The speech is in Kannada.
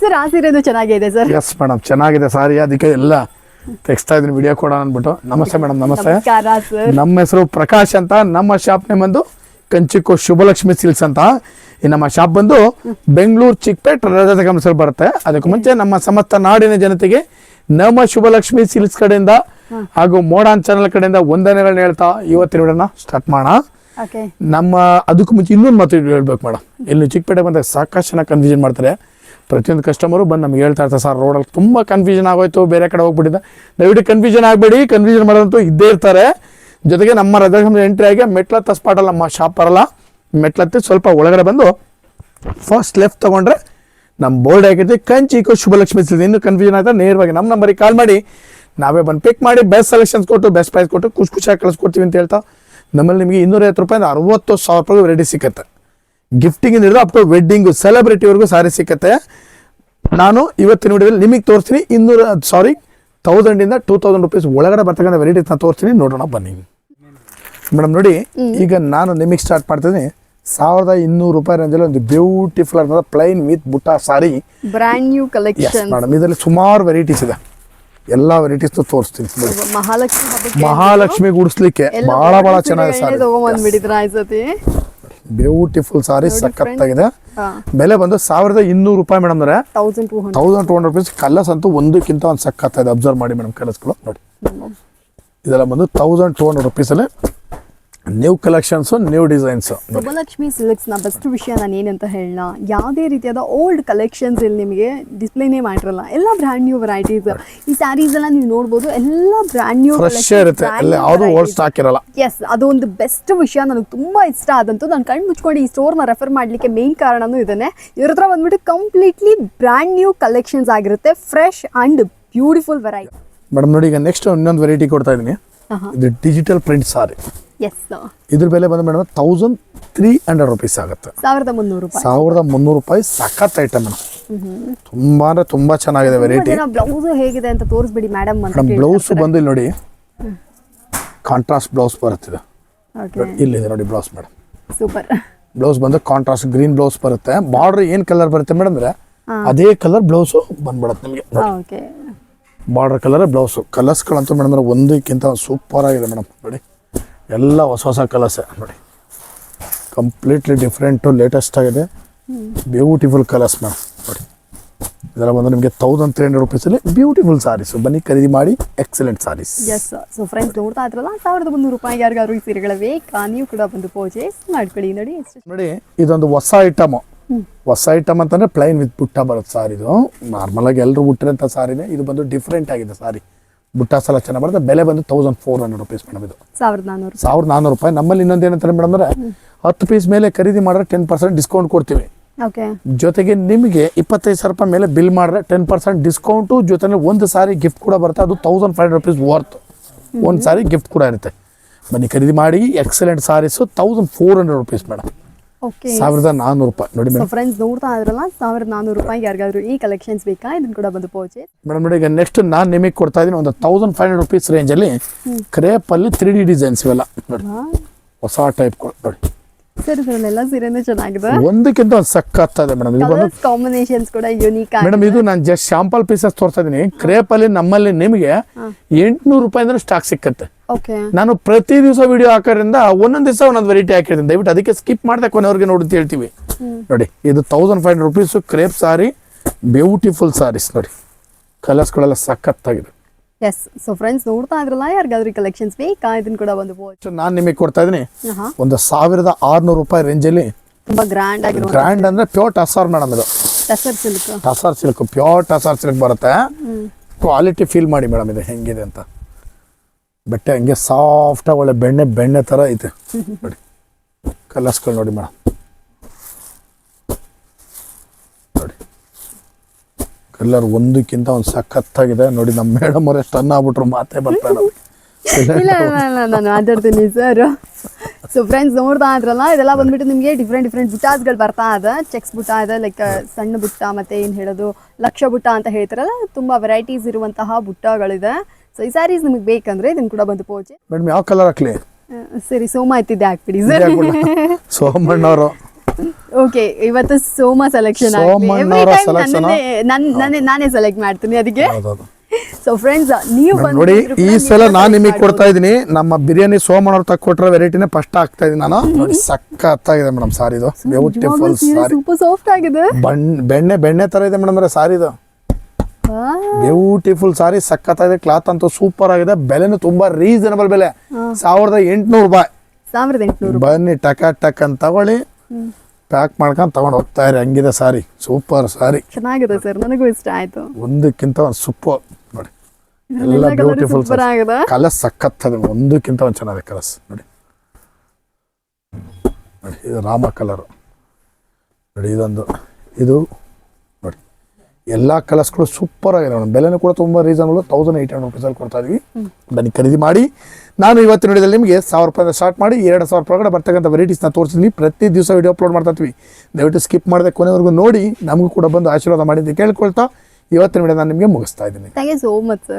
ಸರ್ ಆ ಸೀರೆನೂ ಚೆನ್ನಾಗಿದೆ ಸರ್ ಎಸ್ ಮೇಡಮ್ ಚೆನ್ನಾಗಿದೆ ಸಾರಿ. ಅದಕ್ಕೆ ಎಲ್ಲ ತೆಗಿಸ್ತಾ ಇದೀನಿ ವಿಡಿಯೋ ಕೊಡೋಣ ಅಂದ್ಬಿಟ್ಟು. ನಮಸ್ತೆ ಮೇಡಮ್ ನಮಸ್ತೆ. ನಮ್ಮ ಹೆಸರು ಪ್ರಕಾಶ್ ಅಂತ. ನಮ್ಮ ಶಾಪ್ ನೇಮ್ ಬಂದು ಕಂಚಿಕೋ ಶುಭಲಕ್ಷ್ಮಿ ಸಿಲ್ಸ್ ಅಂತ. ಈ ನಮ್ಮ ಶಾಪ್ ಬಂದು ಬೆಂಗಳೂರು ಚಿಕ್ಕಪೇಟ್ ರಜತ ಕಂಸಲ್ಲಿ ಬರುತ್ತೆ. ಅದಕ್ಕೂ ಮುಂಚೆ ನಮ್ಮ ಸಮಸ್ತ ನಾಡಿನ ಜನತೆಗೆ ನಮ್ಮ ಶುಭಲಕ್ಷ್ಮಿ ಸಿಲ್ಸ್ ಕಡೆಯಿಂದ ಹಾಗೂ ಮೋಡಾನ್ ಚಾನಲ್ ಕಡೆಯಿಂದ ವಂದನೆಗಳನ್ನ ಹೇಳ್ತಾ ಇವತ್ತಿನ ವಿಡಿಯೋನ ಸ್ಟಾರ್ಟ್ ಮಾಡೋಣ. ನಮ್ಮ ಅದಕ್ಕೂ ಮುಂಚೆ ಇನ್ನೊಂದು ಮಾತು ಹೇಳ್ಬೇಕು ಮೇಡಮ್ ಇಲ್ಲಿ ಚಿಕ್ಕಪೇಟೆ ಬಂದಾಗ ಸಾಕಷ್ಟು ಜನ ಕನ್ಫ್ಯೂಷನ್ ಮಾಡ್ತಾರೆ. ಪ್ರತಿಯೊಂದು ಕಸ್ಟಮರು ಬಂದು ನಮ್ಗೆ ಹೇಳ್ತಾ ಇರ್ತಾರೆ, ಸರ್ ರೋಡಲ್ಲಿ ತುಂಬ ಕನ್ಫ್ಯೂಷನ್ ಆಗೋಯ್ತು, ಬೇರೆ ಕಡೆ ಹೋಗ್ಬಿಟ್ಟಿದ್ದೆ ದಯವಿಟ್ಟು ಕನ್ಫ್ಯೂಷನ್ ಆಗಬೇಡಿ ಕನ್ಫ್ಯೂಷನ್ ಮಾಡೋದಂತೂ ಇದ್ದೇ ಇರ್ತಾರೆ. ಜೊತೆಗೆ ನಮ್ಮ ರಜಾ ಎಂಟ್ರಿ ಆಗಿ ಮೆಟ್ಲತ್ತ ಸ್ಪಾಟಲ್ಲಿ ನಮ್ಮ ಶಾಪ್ ಬರಲ್ಲ. ಮೆಟ್ಲತ್ತಿ ಸ್ವಲ್ಪ ಒಳಗಡೆ ಬಂದು ಫಸ್ಟ್ ಲೆಫ್ಟ್ ತೊಗೊಂಡ್ರೆ ನಮ್ಮ ಬೋರ್ಡ್ ಹಾಕೈತಿ ಕಂಚಿಕೋ ಶುಭಲಕ್ಷ್ಮಿ ಸಿದ್ಧ ಇನ್ನೂ ಕನ್ಫ್ಯೂಷನ್ ಆಯ್ತಾ, ನೇರವಾಗಿ ನಮ್ಮ ನಂಬರಿಗೆ ಕಾಲ್ ಮಾಡಿ. ನಾವೇ ಬಂದು ಪಿಕ್ ಮಾಡಿ ಬೆಸ್ಟ್ ಸೆಲೆಕ್ಷನ್ಸ್ ಕೊಟ್ಟು ಬೆಸ್ಟ್ ಪ್ರೈಸ್ ಕೊಟ್ಟು, ಖುಷಿ ಖುಷಿಯಾಗಿ ಕಳಿಸ್ಕೊಡ್ತೀವಿ ಅಂತ ಹೇಳ್ತಾ, ನಮ್ಮಲ್ಲಿ ನಿಮಗೆ ಇನ್ನೂರೈವತ್ತು ರೂಪಾಯಿಂದ ಅರವತ್ತು ಸಾವಿರ ರೂಪಾಯಿ ವೆರೈಟಿ ಸಿಕ್ಕತ್ತೆ. ಗಿಫ್ಟಿಂಗ್ ಹಿಡಿದು ಅಪ್ ಟು ವೆಡ್ಡಿಂಗು ಸೆಲೆಬ್ರಿಟಿವರೆಗೂ ಸಾರಿ ಸಿಕ್ಕತ್ತೆ. ನಾನು ಇವತ್ತಿನ ವಿಡಿಯೋದಲ್ಲಿ ನಿಮಗೆ ತೋರಿಸ್ತೀನಿ ಇನ್ನೂರ ಸಾರಿ ತೌಸಂಡಿಂದ ಟೂ ತೌಸಂಡ್ ರುಪೀಸ್ ಒಳಗಡೆ ಬರ್ತಕ್ಕಂಥ ವೆರೈಟೀಸ್ನ ತೋರಿಸ್ತೀನಿ. ನೋಡೋಣ ಬನ್ನಿ. ಮೇಡಮ್ ನೋಡಿ ಈಗ ನಾನು ನಿಮಗೆ ಸ್ಟಾರ್ಟ್ ಮಾಡ್ತೀನಿ ಸಾವಿರದ ಇನ್ನೂರು ರೂಪಾಯಿ ರೇಂಜಲ್ಲಿ ಒಂದು ಬ್ಯೂಟಿಫುಲ್ ಆದ ಪ್ಲೈನ್ ವಿತ್ ಬುಟ್ಟ sari. Brand new collection madam ಇದರಲ್ಲಿ ಸುಮಾರು ವೆರೈಟೀಸ್ ಇದೆ. ಎಲ್ಲ ವೆರೈಟೀಸ್ ತೋರಿಸ್ತೀನಿ. ಮಹಾಲಕ್ಷ್ಮಿ ಮಹಾಲಕ್ಷ್ಮಿ ಗುಡಿಸ್ಲಿಕ್ಕೆ ಬಹಳ ಬಹಳ ಚೆನ್ನಾಗಿದೆ ಸಾರಿ ಬ್ಯೂಟಿಫುಲ್ ಸಾರಿ ಸಕ್ಕತ್ತಾಗಿದೆ ಸಖತ್ತಾಗಿದೆ. ಬೆಲೆ ಬಂದು ಸಾವಿರದ ಇನ್ನೂರು ರೂಪಾಯಿ ಮೇಡಮ್ ಅಂದ್ರೆ thousand two hundred thousand two hundred rupees colours ಅಂತೂ ಒಂದಕ್ಕಿಂತ ಒಂದು ಸಖತ್ತಾಗಿದೆ. ಅಬ್ಸರ್ವ್ ಮಾಡಿ ಮೇಡಮ್ ಕಲರ್ಸ್ಗಳು. ನೋಡಿ. ಇದೆಲ್ಲ ಬಂದು thousand two hundred ರುಪೀಸಲ್ಲಿ new collections new designs Subbalakshmi ಸಿಲ್ಕ್ಸ್ನ best ವಿಷಯ ನಾನು ಏನಂತ ಹೇಳೋಣ ಯಾವುದೇ ರೀತಿಯಾದ ಓಲ್ಡ್ ಕಲೆಕ್ಷನ್ಸ್ ಇಲ್ಲಿ ನಿಮಗೆ ಡಿಸ್ಪ್ಲೇನೇ ಮಾಡಿರಲ್ಲ ಎಲ್ಲ ಬ್ರ್ಯಾಂಡ್ ನ್ಯೂ ವೆರೈಟೀಸ್ ಈ ಸ್ಯಾರೀಸ್ ಎಲ್ಲ ನೀವು ನೋಡ್ಬೋದು ಎಲ್ಲ ಬ್ರ್ಯಾಂಡ್ ನ್ಯೂ ಫ್ರೆಶ್ ಇರುತ್ತೆ. ಯಾವುದು ಓಲ್ಡ್ ಸ್ಟಾಕ್ ಇರಲ್ಲ. ಎಸ್ ಅದು ಒಂದು ಬೆಸ್ಟ್ ವಿಷಯ ನನಗೆ ತುಂಬಾ ಇಷ್ಟ ಆದಂತು ನಾನು ಕಣ್ಣು ಮುಚ್ಕೊಂಡು ಈ ಸ್ಟೋರ್ನ ರೆಫರ್ ಮಾಡಲಿಕ್ಕೆ ಮೇನ್ ಕಾರಣನೂ ಇದನ್ನೇ. ಇವ್ರ ಹತ್ರ ಬಂದ್ಬಿಟ್ಟು ಕಂಪ್ಲೀಟ್ಲಿ ಬ್ರ್ಯಾಂಡ್ ನ್ಯೂ ಕಲೆಕ್ಷನ್ಸ್ ಆಗಿರುತ್ತೆ fresh and beautiful variety madam ನೋಡಿ ಈಗ ನೆಕ್ಸ್ಟ್ ಇನ್ನೊಂದು ವೆರೈಟಿ ಕೊಡ್ತಾ ಇದ್ದೀನಿ. ಇದು ಡಿಜಿಟಲ್ ಪ್ರಿಂಟ್ ಸಾರಿ ಇದ್ರ ಬೆಲೆ ಬಂದು madam thousand three hundred rupees ಆಗುತ್ತೆ. ಸಾವಿರದ ಮುನ್ನೂರು ರೂಪಾಯಿ. ಸಾವಿರದ ಮುನ್ನೂರು ರೂಪಾಯಿ ಸಖತ್ ಐಟಮ್ ಮೇಡಮ್ ತುಂಬಾ ಅಂದ್ರೆ ತುಂಬಾ ಚೆನ್ನಾಗಿದೆ ವೆರೈಟಿ ಬ್ಲೌಸ್ ಹೇಗಿದೆ ಅಂತ ತೋರಿಸ್ಬಿಡಿ ಮೇಡಮ್ ಮೇಡಮ್ ಬ್ಲೌಸ್ ಬಂದು ಇಲ್ಲಿ ನೋಡಿ. ಕಾಂಟ್ರಾಸ್ಟ್ ಬ್ಲೌಸ್ ಬರುತ್ತಿದೆ ಓಕೆ ಇಲ್ಲಿದೆ ನೋಡಿ ಬ್ಲೌಸ್ ಮೇಡಮ್ ಸೂಪರ್ ಬ್ಲೌಸ್ ಬಂದು ಕಾಂಟ್ರಾಸ್ಟ್ ಗ್ರೀನ್ ಬ್ಲೌಸ್ ಬರುತ್ತೆ. ಬಾರ್ಡರ್ ಏನ್ ಕಲರ್ ಬರುತ್ತೆ ಮೇಡಮ್ ಅಂದ್ರೆ ಅದೇ ಕಲರ್ ಬ್ಲೌಸ್ ಬಂದ್ಬಿಡುತ್ತೆ ನಿಮಗೆ. ಓಕೆ ಬಾರ್ಡರ್ ಕಲರ್ ಬ್ಲೌಸು ಕಲರ್ಸ್ಗಳಂತೂ ಮೇಡಮ್ ಅಂದ್ರೆ ಒಂದಕ್ಕಿಂತ ಸೂಪರ್ ಆಗಿದೆ ಮೇಡಮ್ ನೋಡಿ. ಎಲ್ಲ ಹೊಸ ಹೊಸ ಕಲರ್ಸ್ ನೋಡಿ. ಕಂಪ್ಲೀಟ್ಲಿ ಡಿಫ್ರೆಂಟು ಲೇಟೆಸ್ಟ್ ಆಗಿದೆ. ಬ್ಯೂಟಿಫುಲ್ ಕಲರ್ಸ್ ಮ್ಯಾಮ್ ನೋಡಿ. ಇದೆಲ್ಲ ಬಂದು ನಿಮಗೆ ತೌಸಂಡ್ ತ್ರೀ ಹಂಡ್ರೆಡ್ ರುಪೀಸಲ್ಲಿ ಬ್ಯೂಟಿಫುಲ್ ಸಾರೀಸ್ ಬನ್ನಿ ಖರೀದಿ ಮಾಡಿ excellent sarees yes so friends ನೋಡ್ತಾ ಇದ್ರಲ್ಲ ಸಾವಿರದ ಮುನ್ನೂರು ರೂಪಾಯಿ ಯಾರಿಗಾದ್ರು ಈ ಸೀರೆಗಳ ಬೇಕಾ? ನೀವು ಕೂಡ ಬಂದು ಪರ್ಚೇಸ್ ಮಾಡ್ಕೊಳ್ಳಿ. ನೋಡಿ ನೋಡಿ ಇದೊಂದು ಹೊಸ ಐಟಮ್ ಹೊಸ ಐಟಮ್ ಅಂತಂದ್ರೆ ಪ್ಲೈನ್ ವಿತ್ ಬುಟ್ಟ ಬರುತ್ತೆ ಸಾರಿದು. ನಾರ್ಮಲ್ ಆಗಿ ಎಲ್ಲರೂ ಹುಟ್ಟಿರೋಂಥ ಸಾರಿನೇ. ಇದು ಬಂದು ಡಿಫ್ರೆಂಟ್ ಆಗಿದೆ ಸಾರಿ. ಬುಟ್ಟ ಸಲ ಚೆನ್ನಾಗಿ ಬರುತ್ತೆ ಬೆಲೆ ಬಂದು thousand four hundred rupees madam ಇದು. ಸಾವಿರದ ನಾನ್ನೂರು ಸಾವಿರದ ನಾನ್ನೂರು ರೂಪಾಯಿ. ನಮ್ಮಲ್ಲಿ ಇನ್ನೊಂದು ಏನಂತಾರೆ ಮೇಡಮ್ ಅಂದ್ರೆ ಹತ್ತು ಪೀಸ್ ಮೇಲೆ ಖರೀದಿ ಮಾಡಿದ್ರೆ ಟೆನ್ ಪರ್ಸೆಂಟ್ ಡಿಸ್ಕೌಂಟ್ ಕೊಡ್ತೀವಿ. ಜೊತೆಗೆ ನಿಮಗೆ ಇಪ್ಪತ್ತೈದು ಸಾವಿರ ರೂಪಾಯಿ ಮೇಲೆ ಬಿಲ್ ಮಾಡಿದ್ರೆ ಟೆನ್ ಪರ್ಸೆಂಟ್ ಡಿಸ್ಕೌಂಟು ಜೊತೆಗೆ ಒಂದು ಸಾರಿ ಗಿಫ್ಟ್ ಕೂಡ ಬರುತ್ತೆ. ಅದು thousand five hundred rupees worth ಒಂದು ಸಾರಿ ಗಿಫ್ಟ್ ಕೂಡ ಇರುತ್ತೆ. ಬನ್ನಿ ಖರೀದಿ ಮಾಡಿ excellent sarees thousand four hundred rupees madam. ಸಾವಿರದ ನಾನ್ನೂರು ರೂಪಾಯಿ. ನೋಡಿ ಸೊ ಮೇಡಮ್ ಫ್ರೆಂಡ್ಸ್ ನೋಡ್ತಾ ಇದ್ರಲ್ಲ ಸಾವಿರದ ನಾನ್ನೂರು ರೂಪಾಯಿ ಯಾರಿಗಾದ್ರೂ ಈ ಕಲೆಕ್ಷನ್ಸ್ ಬೇಕಾ? ಇದನ್ನ ಕೂಡ ಬಂದು ಪರ್ಚೇಸ್ ಮೇಡಮ್ ನೋಡಿ ಈಗ ನೆಕ್ಸ್ಟ್ ನಾನು ನಿಮಗೆ ಕೊಡ್ತಾ ಇದ್ದೀನಿ ಒಂದು ತೌಸಂಡ್ ಫೈವ್ ಹಂಡ್ರೆಡ್ ರುಪೀಸ್ ರೇಂಜಲ್ಲಿ ಕ್ರೇಪಲ್ಲಿ ತ್ರೀ ಡಿ ಡಿಸೈನ್ಸ್ ಇವೆಲ್ಲ. ನೋಡಿ. ಹೊಸ ಟೈಪ್ ನೋಡಿ. ಸರ್ ಇದರಲ್ಲೆಲ್ಲ ಸೀರೆನೂ ಚೆನ್ನಾಗಿದೆ. ಒಂದಕ್ಕಿಂತ ಒಂದು ಸಕ್ಕತ್ತಾಗಿದೆ ಮೇಡಮ್ ಇದು ಬಂದು ಕಲರ್ಸ್ ಕಾಂಬಿನೇಷನ್ಸ್ ಕೂಡ ಯುನೀಕ್ ಮೇಡಮ್ ಇದು ನಾನು ಜಸ್ಟ್ ಶಾಂಪಲ್ ಪೀಸಸ್ ತೋರಿಸ್ತಾ ಇದ್ದೀನಿ ಕ್ರೇಪಲ್ಲಿ ನಮ್ಮಲ್ಲಿ ನಿಮಗೆ ಎಂಟುನೂರು ರೂಪಾಯಿಂದ ಸ್ಟಾಕ್ ಸಿಕ್ಕತ್ತೆ. ಓಕೆ. ನಾನು ಪ್ರತಿ ದಿವಸ ವಿಡಿಯೋ ಹಾಕೋದ್ರಿಂದ ಒಂದೊಂದು ದಿವಸ ಒಂದೊಂದು ವೆರೈಟಿ ಹಾಕಿರ್ತೀನಿ. ದಯವಿಟ್ಟು ಅದಕ್ಕೆ ಸ್ಕಿಪ್ ಮಾಡ್ದೆ ಕೊನೆಯವ್ರಿಗೆ ನೋಡಿ ಅಂತ ಹೇಳ್ತೀವಿ. ನೋಡಿ ಇದು thousand five rupees crepe saree beautiful sarees ನೋಡಿ. ಕಲರ್ಸ್ಗಳೆಲ್ಲ ಸಖತ್ತಾಗಿದೆ. ಎಸ್ ಸೊ ಫ್ರೆಂಡ್ಸ್ ನೋಡ್ತಾ ಇದ್ರಲ್ಲ ಯಾರಿಗಾದ್ರೂ ಕಲೆಕ್ಷನ್ಸ್ ಬೇಕಾ? ಇದನ್ನ ಕೂಡ ಒಂದು ನಾನು ನಿಮಗೆ ಕೊಡ್ತಾ ಇದ್ದೀನಿ. ಹಾ ಒಂದು ಸಾವಿರದ ಆರುನೂರು ರೂಪಾಯಿ ರೇಂಜಲ್ಲಿ ತುಂಬಾ ಗ್ರ್ಯಾಂಡ್ ಆಗಿರೋ ಗ್ರ್ಯಾಂಡ್ ಅಂದ್ರೆ ಪ್ಯೂರ್ ಟಸಾರ್ ಮೇಡಮ್ ಇದು. Tussar silk tussar silk pure tussar silk ಬರುತ್ತೆ. ಕ್ವಾಲಿಟಿ ಫೀಲ್ ಮಾಡಿ ಮೇಡಮ್ ಇದು ಹೆಂಗಿದೆ ಅಂತ. ಬಟ್ಟೆ ಹಂಗೆ ಸಾಫ್ಟಾಗಿ ಒಳ್ಳೆ ಬೆಣ್ಣೆ ಬೆಣ್ಣೆ ತರ ಐತೆ. ನೋಡಿ. ಕಲರ್ಸ್ಗಳು ನೋಡಿ ಮೇಡಮ್ ಕಲರ್ ಒಂದಕ್ಕಿಂತ ಒಂದು ಸಖತ್ತಾಗಿದೆ. ನೋಡಿ ನಮ್ಮ ಮೇಡಮ್ ಅವರೇ ಸ್ಟನ್ ಆಗ್ಬಿಟ್ರು ಮಾತೇ ಬರ್ತಾರೆ ಇಲ್ಲ ಇಲ್ಲ ಇಲ್ಲ ನಾನು ಮಾತಾಡ್ತೀನಿ ಸರ್ ಸೊ ಫ್ರೆಂಡ್ಸ್ ನೋಡ್ತಾ ಇದ್ರಲ್ಲ ಇದೆಲ್ಲ ಬಂದ್ಬಿಟ್ಟು ನಿಮಗೆ ಡಿಫ್ರೆಂಟ್ ಡಿಫ್ರೆಂಟ್ ಬುಟ್ಟಾಸ್ಗಳು ಬರ್ತಾ ಇದೆ ಚೆಕ್ಸ್ ಬುಟ್ಟ ಇದೆ ಲೈಕ್ ಸಣ್ಣ ಬುಟ್ಟ ಮತ್ತೆ ಏನು ಹೇಳೋದು ಲಕ್ಷ ಬುಟ್ಟ ಅಂತ ಹೇಳ್ತಾರಲ್ಲ ತುಂಬ ವೆರೈಟೀಸ್ ಇರುವಂತಹ ಬುಟ್ಟಗಳಿದೆ ಸೊ ಈ ಸ್ಯಾರೀಸ್ ನಿಮಗೆ ಬೇಕಂದ್ರೆ ಇದನ್ನ ಕೂಡ ಬಂದು ಪೋಚೆ ಮೇಡಮ್ ಯಾವ ಕಲರ್ ಹಾಕ್ಲಿ? ಸರಿ ಸೋಮ ಎತ್ತಿದ್ದೆ ಹಾಕ್ಬಿಡಿ ಸರ್. ಸೋಮಣ್ಣವರು. ಓಕೆ ಇವತ್ತು ಸೋಮ ಸೆಲೆಕ್ಷನ್ ಸೋಮಣ್ಣವರ selection ನಾನೇ ಸೆಲೆಕ್ಟ್ ಮಾಡ್ತೀನಿ ಅದಕ್ಕೆ? ಹೌದೌದು. ಸೊ ಫ್ರೆಂಡ್ಸ್ ನೀವು ಬಂದು ನೋಡಿ ಈ ಸಲ ನಾನು ನಿಮಗೆ ಕೊಡ್ತಾ ಇದ್ದೀನಿ. ನಮ್ಮ ಬಿರಿಯಾನಿ ಸೋಮಣ್ಣವ್ರು ತಕ್ಕೊಟ್ರೆ ವೆರೈಟಿನೇ ಫಸ್ಟ್ ಆಗ್ತಾ ಇದ್ದೀನಿ ನಾನು. ನೋಡಿ ಸಕ್ಕತ್ತಾಗಿದೆ ಮೇಡಮ್ ಸಾರಿ ಇದು. ಬ್ಯೂಟಿಫುಲ್ ಸಾರಿ ಸೂಪರ್ ಸಾಫ್ಟ್ ಆಗಿದೆ. ಬಣ್ಣ ಬೆಣ್ಣೆ ಬೆಣ್ಣೆ ತರ ಇದೆ ಮೇಡಮ್ ಸಾರಿ ಇದು. ಬ್ಯೂಟಿಫುಲ್ ಸಾರಿ ಸಕ್ಕತ್ತಾಗಿದೆ ಕ್ಲಾತ್ ಅಂತೂ ಸೂಪರ್ ಆಗಿದೆ. ಬೆಲೆನೂ ತುಂಬಾ ರೀಸನಬಲ್ ಬೆಲೆ. ಸಾವಿರದ ಎಂಟುನೂರು ರೂಪಾಯಿ. ಸಾವಿರದ ಎಂಟುನೂರು ಬನ್ನಿ ಟಕ ಟಕ್ ಅಂತ ತಗೊಳ್ಳಿ ಪ್ಯಾಕ್ ಮಾಡ್ಕೊಂಡು ತಗೊಂಡು ಹೋಗ್ತಾ ಇರಿ ಹಂಗಿದೆ ಸಾರಿ ಸೂಪರ್ ಸಾರಿ. ಚೆನ್ನಾಗಿದೆ ಸರ್ ನನಗೂ ಇಷ್ಟ ಆಯ್ತು. ಒಂದಕ್ಕಿಂತ ಒಂದು ಸೂಪರ್ ನೋಡಿ. ಎಲ್ಲ ಕಲರ್ ಬ್ಯೂಟಿಫುಲ್ ಕಲರ್ಸ್ ಸಖತ್ತದ ಒಂದಕ್ಕಿಂತ ಒಂದು ಚೆನ್ನಾಗಿದೆ ಕಲರ್ಸ್ ನೋಡಿ. ನೋಡಿ ಇದು ರಾಮ ಕಲರು ನೋಡಿ ಇದೊಂದು ಇದು ಎಲ್ಲ ಕಲರ್ಸ್ಗಳು ಸೂಪರ್ ಆಗಿದೆ ಮೇಡಮ್ ಬೆಲೆನೂ ಕೂಡ ತುಂಬ ರೀಸನಬಲ್ ತೌಸಂಡ್ ಏಯ್ಟ್ ಹಂಡ್ರೆಡ್ ರುಪೀಸಲ್ಲಿ ಕೊಡ್ತಾ ಇದ್ವಿ. ಬನ್ನಿ, ಖರೀದಿ ಮಾಡಿ. ನಾನು ಇವತ್ತು ನೋಡಿದಲ್ಲಿ ನಿಮಗೆ ಸಾವಿರ ರೂಪಾಯಿಂದ ಸ್ಟಾರ್ಟ್ ಮಾಡಿ, ಎರಡು ಸಾವಿರ ರೂಪಾಯಿ ಒಳಗಡೆ ಬರ್ತಕ್ಕಂಥ ವೆರೈಟೀಸ್ನ ತೋರಿಸಿದ್ವಿ ಪ್ರತಿ ದಿವಸ ವಿಡಿಯೋ ಅಪ್ಲೋಡ್ ಮಾಡ್ತಾ ಇರ್ತೀವಿ ದಯವಿಟ್ಟು ಸ್ಕಿಪ್ ಮಾಡದೆ ಕೊನೆವರೆಗೂ ನೋಡಿ. ನಮಗೂ ಕೂಡ ಬಂದು ಆಶೀರ್ವಾದ ಮಾಡಿ ಅಂತ ಕೇಳ್ಕೊಳ್ತಾ ಇವತ್ತಿನ ವಿಡಿಯೋ ನಾನು ನಿಮಗೆ ಮುಗಿಸ್ತಾ ಇದ್ದೀನಿ. Thank you so much sir